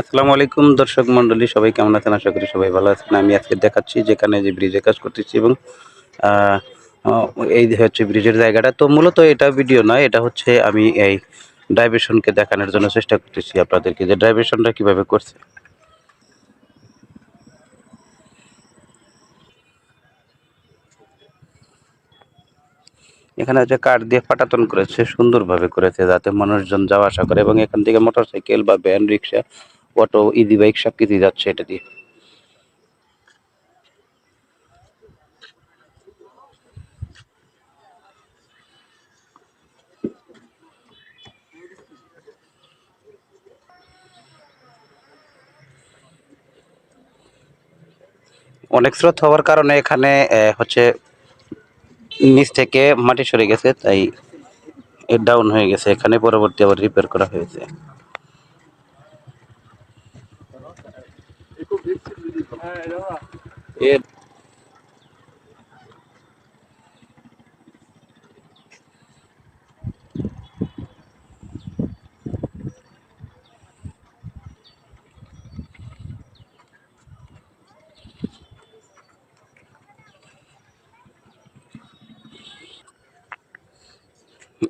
আসসালামু আলাইকুম দর্শক মন্ডলী সবাই কেমন আছেন? আশা করি সবাই ভালো আছেন। আমি আজকে দেখাচ্ছি যেখানে যে ব্রিজে কাজ করতেছি এবং এই হচ্ছে ব্রিজের জায়গাটা। তো মূলত এটা ভিডিও নয়, এটা হচ্ছে আমি এই ডাইভেশনকে দেখানোর জন্য চেষ্টা করতেছি আপনাদেরকে। যে ডাইভেশনটা কীভাবে করছে? এখানে হচ্ছে কাঠ দিয়ে পাটাতন করেছে, সুন্দরভাবে করেছে, যাতে মানুষজন যাওয়া আসা করে এবং এখান থেকে মোটরসাইকেল বা van rickshaw auto, easy bike সব কিছুই যাচ্ছে এটা দিয়ে। অনেক স্রোত হওয়ার কারণে এখানে হচ্ছে নিচ থেকে মাটি সরে গেছে, তাই ডাউন হয়ে গেছে। এখানে পরবর্তী আবার রিপেয়ার করা হয়েছে।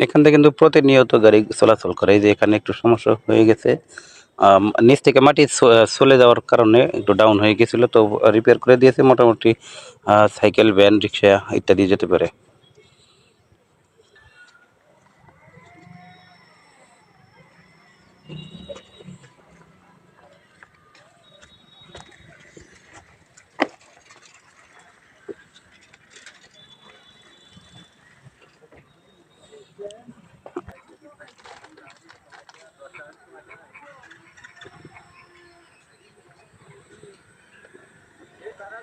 এখান থেকে কিন্তু প্রতিনিয়ত গাড়ি চলাচল করে। এই যে এখানে একটু সমস্যা হয়ে গেছে। নিচ থেকে মাটি চলে যাওয়ার কারণে একটু ডাউন হয়ে গেছিল, তো রিপেয়ার করে দিয়েছে মোটামুটি সাইকেল ভ্যান রিক্সা ইত্যাদি যেতে পারে।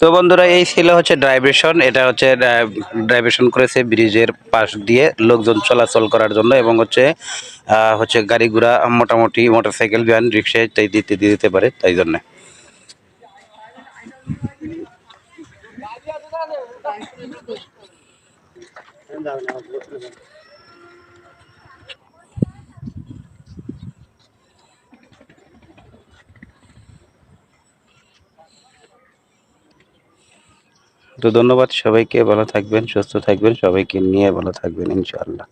তো বন্ধুরা, এই ছিল হচ্ছে ড্রাইভেশন এটা হচ্ছে ড্রাইভেশন করেছে ব্রিজের পাশ দিয়ে লোকজন চলাচল করার জন্য এবং হচ্ছে হচ্ছে গাড়ি ঘোড়া মোটামুটি মোটরসাইকেল, ভ্যান, রিক্সা ইত্যাদি দিতে দিতে পারে তাই জন্য। তো ধন্যবাদ সবাইকে ভালো থাকবেন সুস্থ থাকবেন সবাইকে নিয়ে ভালো থাকবেন ইনশাআল্লাহ।